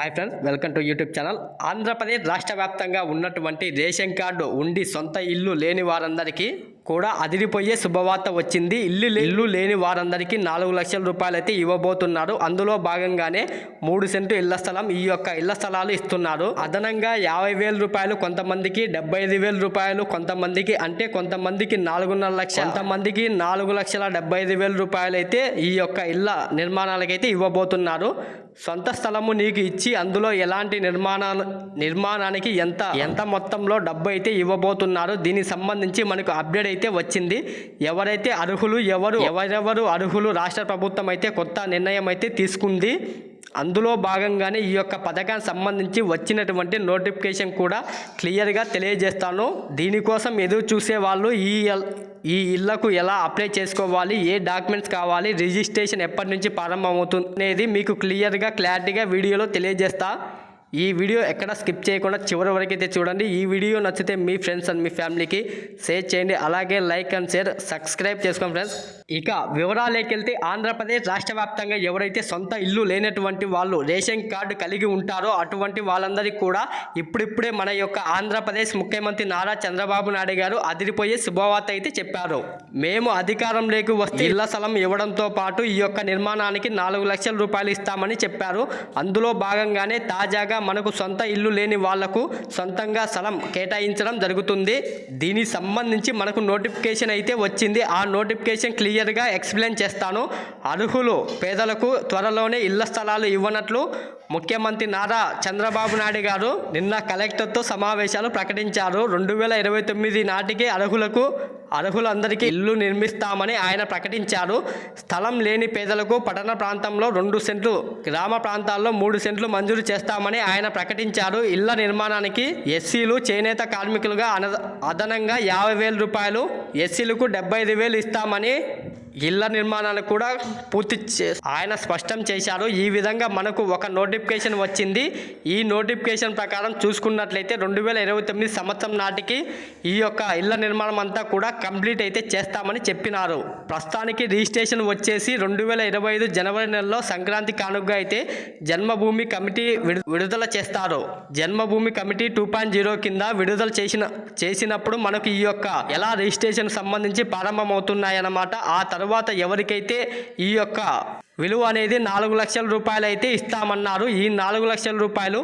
Hi friends welcome to YouTube channel Andhra Pradesh రాష్ట్ర వ్యాప్తంగా ఉన్నటువంటి రేషన్ కార్డు ఉండి సొంత ఇల్లు లేని వారందరికీ కూడా అదిరిపోయే శుభవార్త వచ్చింది. ఇల్లు ఇల్లు లేని వారందరికీ నాలుగు లక్షల రూపాయలు అయితే ఇవ్వబోతున్నారు. అందులో భాగంగానే మూడు సెంటు ఇళ్ళ స్థలం ఈ యొక్క ఇళ్ళ స్థలాలు ఇస్తున్నారు. అదనంగా యాభై వేల రూపాయలు కొంతమందికి డెబ్బై ఐదు వేల రూపాయలు కొంతమందికి అంటే కొంతమందికి నాలుగున్నర లక్ష కొంతమందికి నాలుగు లక్షల డెబ్బై ఐదు వేల రూపాయలు అయితే ఈ యొక్క ఇళ్ళ నిర్మాణాలకైతే ఇవ్వబోతున్నారు. సొంత స్థలము నీకు ఇచ్చి అందులో ఎలాంటి నిర్మాణాలు నిర్మాణానికి ఎంత ఎంత మొత్తంలో డబ్బు అయితే ఇవ్వబోతున్నారు దీనికి సంబంధించి మనకు అప్డేట్ అయితే వచ్చింది. ఎవరైతే అర్హులు ఎవరు ఎవరెవరు అర్హులు రాష్ట్ర ప్రభుత్వం అయితే కొత్త నిర్ణయం అయితే తీసుకుంది. అందులో భాగంగానే ఈ యొక్క పథకానికి సంబంధించి వచ్చినటువంటి నోటిఫికేషన్ కూడా క్లియర్గా తెలియజేస్తాను. దీనికోసం ఎదురు చూసే వాళ్ళు ఈ ఈ ఇళ్ళకు ఎలా అప్లై చేసుకోవాలి ఏ డాక్యుమెంట్స్ కావాలి రిజిస్ట్రేషన్ ఎప్పటి నుంచి ప్రారంభమవుతుంది అనేది మీకు క్లియర్గా క్లారిటీగా వీడియోలో తెలియజేస్తా. ఈ వీడియో ఎక్కడ స్కిప్ చేయకుండా చివరి వరకు అయితే చూడండి. ఈ వీడియో నచ్చితే మీ ఫ్రెండ్స్ అండ్ మీ ఫ్యామిలీకి షేర్ చేయండి. అలాగే లైక్ అండ్ షేర్ సబ్స్క్రైబ్ చేసుకోండి ఫ్రెండ్స్. ఇక వివరాలేకెళ్తే ఆంధ్రప్రదేశ్ రాష్ట్ర వ్యాప్తంగా ఎవరైతే సొంత ఇల్లు లేనటువంటి వాళ్ళు రేషన్ కార్డు కలిగి ఉంటారో అటువంటి వాళ్ళందరికీ కూడా ఇప్పుడిప్పుడే మన యొక్క ఆంధ్రప్రదేశ్ ముఖ్యమంత్రి నారా చంద్రబాబు నాయుడు గారు అదిరిపోయే శుభవార్త అయితే చెప్పారు. మేము అధికారంలోకి వస్తే ఇళ్ళ స్థలం ఇవ్వడంతో పాటు ఈ యొక్క నిర్మాణానికి నాలుగు లక్షల రూపాయలు ఇస్తామని చెప్పారు. అందులో భాగంగానే తాజాగా మనకు సొంత ఇల్లు లేని వాళ్ళకు సొంతంగా స్థలం కేటాయించడం జరుగుతుంది. దీనికి సంబంధించి మనకు నోటిఫికేషన్ అయితే వచ్చింది. ఆ నోటిఫికేషన్ క్లియర్గా ఎక్స్ప్లెయిన్ చేస్తాను. అర్హులు పేదలకు త్వరలోనే ఇళ్ళ స్థలాలు ఇవ్వనట్లు ముఖ్యమంత్రి నారా చంద్రబాబు నాయుడు గారు నిన్న కలెక్టర్తో సమావేశాలు ప్రకటించారు. రెండు వేల ఇరవై తొమ్మిది నాటికి అర్హులకు అర్హులందరికీ ఇల్లు నిర్మిస్తామని ఆయన ప్రకటించారు. స్థలం లేని పేదలకు పట్టణ ప్రాంతంలో రెండు సెంట్లు గ్రామ ప్రాంతాల్లో మూడు సెంట్లు మంజూరు చేస్తామని ఆయన ప్రకటించారు. ఇళ్ళ నిర్మాణానికి ఎస్సీలు చేనేత కార్మికులుగా అదనంగా యాభై వేల రూపాయలు ఎస్సీలకు డెబ్బై ఐదు వేలు ఇస్తామని ఇళ్ళ నిర్మాణాలు కూడా పూర్తి చే ఆయన స్పష్టం చేశారు. ఈ విధంగా మనకు ఒక నోటిఫికేషన్ వచ్చింది. ఈ నోటిఫికేషన్ ప్రకారం చూసుకున్నట్లయితే రెండు వేల ఇరవై తొమ్మిది సంవత్సరం నాటికి ఈ యొక్క ఇళ్ళ నిర్మాణం అంతా కూడా కంప్లీట్ అయితే చేస్తామని చెప్పినారు. ప్రస్తుతానికి రిజిస్ట్రేషన్ వచ్చేసి రెండు వేల ఇరవై ఐదు జనవరి నెలలో సంక్రాంతి కానుగ్గా అయితే జన్మభూమి కమిటీ విడు- విడుదల చేస్తారు. Janmabhoomi committee two point zero కింద విడుదల చేసిన చేసినప్పుడు మనకు ఈ యొక్క ఎలా రిజిస్ట్రేషన్ సంబంధించి ప్రారంభమవుతున్నాయన్నమాట ఆ తర్వాత తర్వాత ఎవరికైతే ఈ యొక్క విలువ అనేది నాలుగు లక్షల రూపాయలు అయితే ఇస్తామన్నారు. ఈ నాలుగు లక్షల రూపాయలు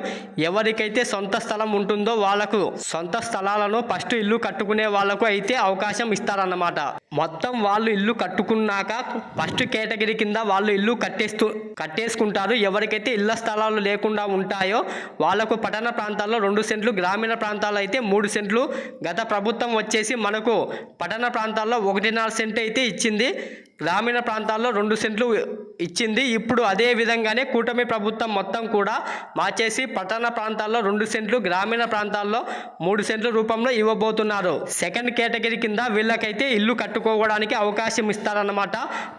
ఎవరికైతే సొంత స్థలం ఉంటుందో వాళ్ళకు సొంత స్థలాలను ఫస్ట్ ఇల్లు కట్టుకునే వాళ్ళకు అయితే అవకాశం ఇస్తారన్నమాట. మొత్తం వాళ్ళు ఇల్లు కట్టుకున్నాక ఫస్ట్ కేటగిరీ కింద వాళ్ళు ఇల్లు కట్టేస్తూ కట్టేసుకుంటారు. ఎవరికైతే ఇళ్ళ స్థలాలు లేకుండా ఉంటాయో వాళ్ళకు పట్టణ ప్రాంతాల్లో రెండు సెంట్లు గ్రామీణ ప్రాంతాల్లో అయితే మూడు సెంట్లు. గత ప్రభుత్వం వచ్చేసి మనకు పట్టణ ప్రాంతాల్లో ఒకటిన్నర సెంట్ అయితే ఇచ్చింది. గ్రామీణ ప్రాంతాల్లో రెండు సెంట్లు ఇచ్చింది. ఇప్పుడు అదే విధంగానే కూటమి ప్రభుత్వం మొత్తం కూడా మార్చేసి పట్టణ ప్రాంతాల్లో రెండు సెంట్లు గ్రామీణ ప్రాంతాల్లో మూడు సెంట్ల రూపంలో ఇవ్వబోతున్నారు. సెకండ్ కేటగిరీ కింద వీళ్ళకైతే ఇల్లు కట్టుకోవడానికి అవకాశం ఇస్తారన్నమాట.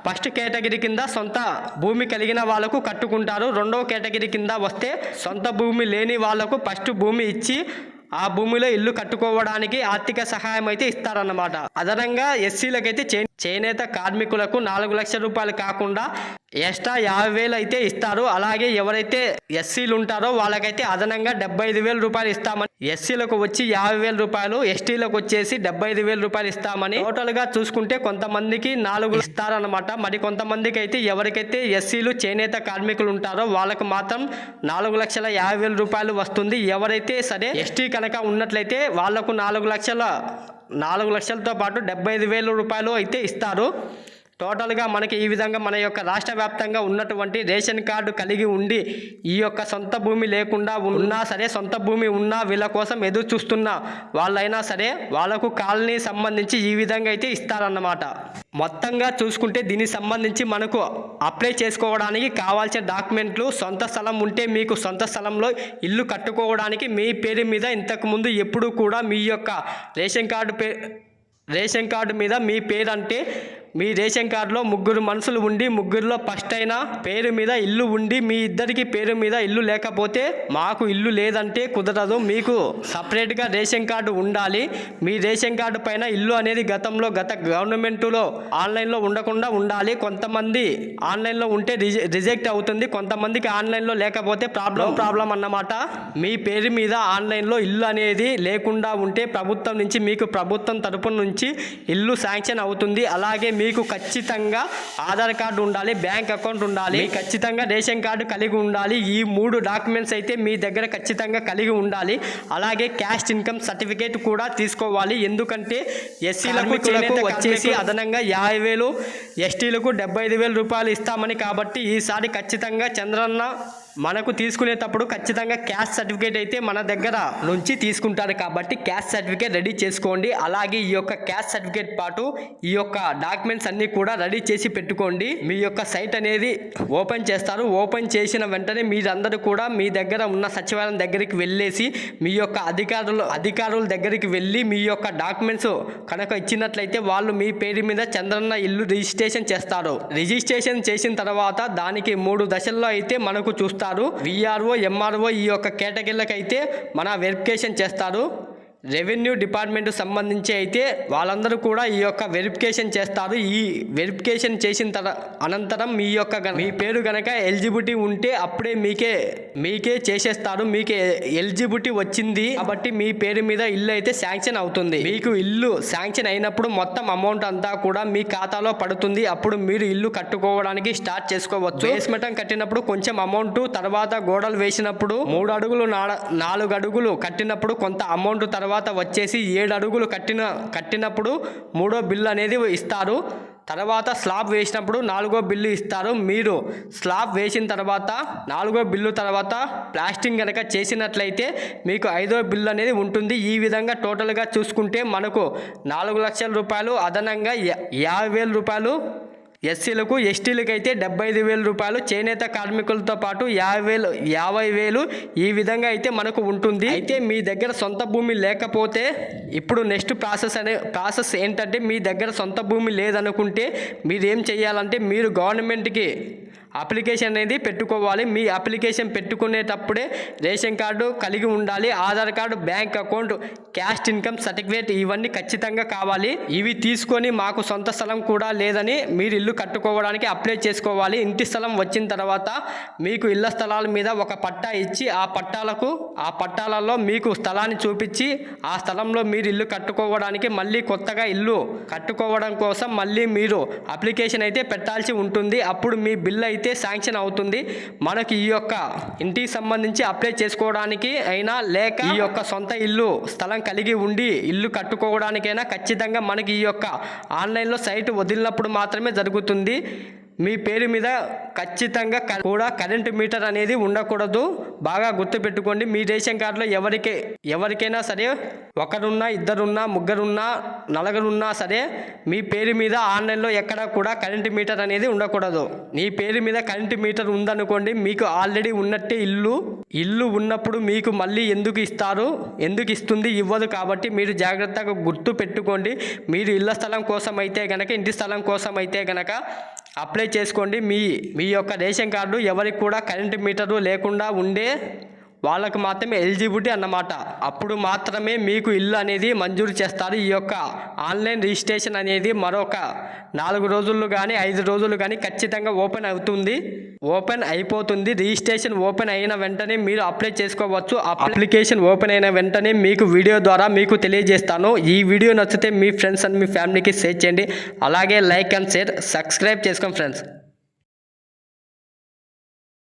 ఫస్ట్ కేటగిరీ కింద సొంత భూమి కలిగిన వాళ్ళకు కట్టుకుంటారు. రెండవ కేటగిరీ కింద వస్తే సొంత భూమి లేని వాళ్ళకు ఫస్ట్ భూమి ఇచ్చి ఆ భూమిలో ఇల్లు కట్టుకోవడానికి ఆర్థిక సహాయం అయితే ఇస్తారన్నమాట. అదనంగా ఎస్సీలకైతే చే చేనేత కార్మికులకు నాలుగు లక్షల రూపాయలు కాకుండా ఎక్స్ట్రా యాభై వేలు అయితే ఇస్తారు. అలాగే ఎవరైతే ఎస్సీలు ఉంటారో వాళ్ళకైతే అదనంగా డెబ్బై ఐదు వేల రూపాయలు ఇస్తామని ఎస్సీలకు వచ్చి యాభై వేల రూపాయలు ఎస్టీలకు వచ్చేసి డెబ్బై ఐదు వేల రూపాయలు ఇస్తామని టోటల్గా చూసుకుంటే కొంతమందికి నాలుగు ఇస్తారనమాట మరి కొంతమందికి అయితే ఎవరికైతే ఎస్సీలు చేనేత కార్మికులు ఉంటారో వాళ్ళకు మాత్రం నాలుగు లక్షల యాభై వేల రూపాయలు వస్తుంది. ఎవరైతే సరే ఎస్టీ కనుక ఉన్నట్లయితే వాళ్ళకు నాలుగు లక్షల నాలుగు లక్షలతో పాటు డెబ్బై ఐదు వేల రూపాయలు అయితే ఇస్తారు. టోటల్గా మనకి ఈ విధంగా మన యొక్క రాష్ట్ర వ్యాప్తంగా ఉన్నటువంటి రేషన్ కార్డు కలిగి ఉండి ఈ యొక్క సొంత భూమి లేకుండా ఉన్నా సరే సొంత భూమి ఉన్నా వీళ్ళ కోసం ఎదురు చూస్తున్న వాళ్ళైనా సరే వాళ్ళకు కాలనీ సంబంధించి ఈ విధంగా అయితే ఇస్తారన్నమాట. మొత్తంగా చూసుకుంటే దీనికి సంబంధించి మనకు అప్లై చేసుకోవడానికి కావాల్సిన డాక్యుమెంట్లు సొంత స్థలం ఉంటే మీకు సొంత స్థలంలో ఇల్లు కట్టుకోవడానికి మీ పేరు మీద ఇంతకుముందు ఎప్పుడూ కూడా మీ యొక్క రేషన్ కార్డు పే రేషన్ కార్డు మీద మీ పేరు అంటే మీ రేషన్ కార్డులో ముగ్గురు మనుషులు ఉండి ముగ్గురులో ఫస్ట్ అయినా పేరు మీద ఇల్లు ఉండి మీ ఇద్దరికి పేరు మీద ఇల్లు లేకపోతే మాకు ఇల్లు లేదంటే కుదరదు. మీకు సపరేట్గా రేషన్ కార్డు ఉండాలి. మీ రేషన్ కార్డు పైన ఇల్లు అనేది గతంలో గత గవర్నమెంట్లో ఆన్లైన్లో ఉండకుండా ఉండాలి. కొంతమంది ఆన్లైన్లో ఉంటే రిజె రిజెక్ట్ అవుతుంది. కొంతమందికి ఆన్లైన్లో లేకపోతే ప్రాబ్లం ప్రాబ్లం అన్నమాట. మీ పేరు మీద ఆన్లైన్లో ఇల్లు అనేది లేకుండా ఉంటే ప్రభుత్వం నుంచి మీకు ప్రభుత్వం తరపు నుంచి ఇల్లు శాంక్షన్ అవుతుంది. అలాగే మీ మీకు ఖచ్చితంగా ఆధార్ కార్డు ఉండాలి బ్యాంక్ అకౌంట్ ఉండాలి ఖచ్చితంగా రేషన్ కార్డు కలిగి ఉండాలి. ఈ మూడు డాక్యుమెంట్స్ అయితే మీ దగ్గర ఖచ్చితంగా కలిగి ఉండాలి. అలాగే క్యాస్ట్ ఇన్కమ్ సర్టిఫికేట్ కూడా తీసుకోవాలి. ఎందుకంటే ఎస్సీలకు వచ్చేసి అదనంగా యాభై వేలు ఎస్టీలకు డెబ్బై ఐదు వేల రూపాయలు ఇస్తామని కాబట్టి ఈసారి ఖచ్చితంగా చంద్రన్న మనకు తీసుకునేటప్పుడు ఖచ్చితంగా క్యాస్ట్ సర్టిఫికేట్ అయితే మన దగ్గర నుంచి తీసుకుంటారు కాబట్టి క్యాస్ట్ సర్టిఫికేట్ రెడీ చేసుకోండి. అలాగే ఈ యొక్క క్యాస్ట్ సర్టిఫికేట్ పాటు ఈ యొక్క డాక్యుమెంట్స్ అన్నీ కూడా రెడీ చేసి పెట్టుకోండి. మీ యొక్క సైట్ అనేది ఓపెన్ చేస్తారు. ఓపెన్ చేసిన వెంటనే మీరందరూ కూడా మీ దగ్గర ఉన్న సచివాలయం దగ్గరికి వెళ్ళేసి మీ యొక్క అధికారులు అధికారుల దగ్గరికి వెళ్ళి మీ యొక్క డాక్యుమెంట్స్ కనుక ఇచ్చినట్లయితే వాళ్ళు మీ పేరు మీద చంద్రన్న ఇల్లు రిజిస్ట్రేషన్ చేస్తారు. రిజిస్ట్రేషన్ చేసిన తర్వాత దానికి మూడు దశల్లో అయితే మనకు చూస్తారు. విఆర్ఓ ఎంఆర్ఓ ఈ యొక్క కేటగిరీలకు అయితే మన వెరిఫికేషన్ చేస్తారు. రెవెన్యూ డిపార్ట్మెంట్ సంబంధించి అయితే వాళ్ళందరూ కూడా ఈ యొక్క వెరిఫికేషన్ చేస్తారు. ఈ వెరిఫికేషన్ చేసిన తర అనంతరం మీ యొక్క మీ పేరు గనక ఎలిజిబిలిటీ ఉంటే అప్పుడే మీకే మీకే చేసేస్తారు. మీకే ఎలిజిబిలిటీ వచ్చింది కాబట్టి మీ పేరు మీద ఇల్లు అయితే శాంక్షన్ అవుతుంది. మీకు ఇల్లు శాంక్షన్ అయినప్పుడు మొత్తం అమౌంట్ అంతా కూడా మీ ఖాతాలో పడుతుంది. అప్పుడు మీరు ఇల్లు కట్టుకోవడానికి స్టార్ట్ చేసుకోవచ్చు. బేస్మెంట్ కట్టినప్పుడు కొంచెం అమౌంట్ తర్వాత గోడలు వేసినప్పుడు మూడు అడుగులు నాలుగు అడుగులు కట్టినప్పుడు కొంత అమౌంట్ తర్వాత తర్వాత వచ్చేసి ఏడు అడుగులు కట్టిన కట్టినప్పుడు మూడో బిల్లు అనేది ఇస్తారు. తర్వాత స్లాబ్ వేసినప్పుడు నాలుగో బిల్లు ఇస్తారు మీరు. స్లాబ్ వేసిన తర్వాత నాలుగో బిల్లు తర్వాత ప్లాస్టింగ్ కనుక చేసినట్లయితే మీకు ఐదో బిల్లు అనేది ఉంటుంది. ఈ విధంగా టోటల్గా చూసుకుంటే మనకు నాలుగు లక్షల రూపాయలు అదనంగా యాభై వేల రూపాయలు ఎస్సీలకు ఎస్టీలకు అయితే డెబ్బై ఐదు వేల రూపాయలు. చేనేత కార్మికులతో పాటు యాభై వేలు యాభై వేలు ఈ విధంగా అయితే మనకు ఉంటుంది. అయితే మీ దగ్గర సొంత భూమి లేకపోతే ఇప్పుడు నెక్స్ట్ ప్రాసెస్ అనే ప్రాసెస్ ఏంటంటే మీ దగ్గర సొంత భూమి లేదనుకుంటే మీరు ఏం చేయాలంటే మీరు గవర్నమెంట్కి అప్లికేషన్ అనేది పెట్టుకోవాలి. మీ అప్లికేషన్ పెట్టుకునేటప్పుడే రేషన్ కార్డు కలిగి ఉండాలి. Aadhaar card bank account caste income certificate ఇవన్నీ ఖచ్చితంగా కావాలి. ఇవి తీసుకొని మాకు సొంత స్థలం కూడా లేదని మీరు ఇల్లు కట్టుకోవడానికి అప్లై చేసుకోవాలి. ఇంటి స్థలం వచ్చిన తర్వాత మీకు ఇళ్ళ స్థలాల మీద ఒక పట్టా ఇచ్చి ఆ పట్టాలకు ఆ పట్టాలలో మీకు స్థలాన్ని చూపించి ఆ స్థలంలో మీరు ఇల్లు కట్టుకోవడానికి మళ్ళీ కొత్తగా ఇల్లు కట్టుకోవడం కోసం మళ్ళీ మీరు అప్లికేషన్ అయితే పెట్టాల్సి ఉంటుంది. అప్పుడు మీ బిల్ అయితే శాంక్షన్ అవుతుంది. మనకి ఈ యొక్క ఇంటికి సంబంధించి అప్లై చేసుకోవడానికి అయినా లేక ఈ యొక్క సొంత ఇల్లు స్థలం కలిగి ఉండి ఇల్లు కట్టుకోవడానికైనా ఖచ్చితంగా మనకి ఈ యొక్క ఆన్లైన్లో సైట్ వదిలినప్పుడు మాత్రమే జరుగుతుంది. మీ పేరు మీద ఖచ్చితంగా కూడా కరెంటు మీటర్ అనేది ఉండకూడదు. బాగా గుర్తుపెట్టుకోండి. మీ రేషన్ కార్డులో ఎవరికి ఎవరికైనా సరే ఒకరున్నా ఇద్దరున్నా ముగ్గురున్నా నలుగురున్నా సరే మీ పేరు మీద ఆన్లైన్లో ఎక్కడ కూడా కరెంటు మీటర్ అనేది ఉండకూడదు. మీ పేరు మీద కరెంటు మీటర్ ఉందనుకోండి మీకు ఆల్రెడీ ఉన్నట్టే ఇల్లు ఇల్లు ఉన్నప్పుడు మీకు మళ్ళీ ఎందుకు ఇస్తారు? ఎందుకు ఇస్తుంది? ఇవ్వదు కాబట్టి మీరు జాగ్రత్తగా గుర్తు పెట్టుకోండి. మీరు ఇళ్ళ స్థలం కోసం అయితే కనుక ఇంటి స్థలం కోసం అయితే కనుక అప్లై చేసుకోండి. మీ మీ యొక్క రేషన్ కార్డు ఎవరికి కూడా కరెంటు మీటరు లేకుండా ఉండే వాళ్ళకు మాత్రమే ఎలిజిబిలిటీ అన్నమాట. అప్పుడు మాత్రమే మీకు ఇల్లు అనేది మంజూరు చేస్తారు. ఈ యొక్క ఆన్లైన్ రిజిస్ట్రేషన్ అనేది మరొక నాలుగు రోజులు కానీ ఐదు రోజులు కానీ ఖచ్చితంగా ఓపెన్ అవుతుంది. ఓపెన్ అయిపోతుంది. రిజిస్ట్రేషన్ ఓపెన్ అయిన వెంటనే మీరు అప్లై చేసుకోవచ్చు. అప్లికేషన్ ఓపెన్ అయిన వెంటనే మీకు వీడియో ద్వారా మీకు తెలియజేస్తాను. ఈ వీడియో నచ్చితే మీ ఫ్రెండ్స్ అండ్ మీ ఫ్యామిలీకి షేర్ చేయండి. అలాగే లైక్ అండ్ షేర్ సబ్స్క్రైబ్ చేసుకోండి ఫ్రెండ్స్.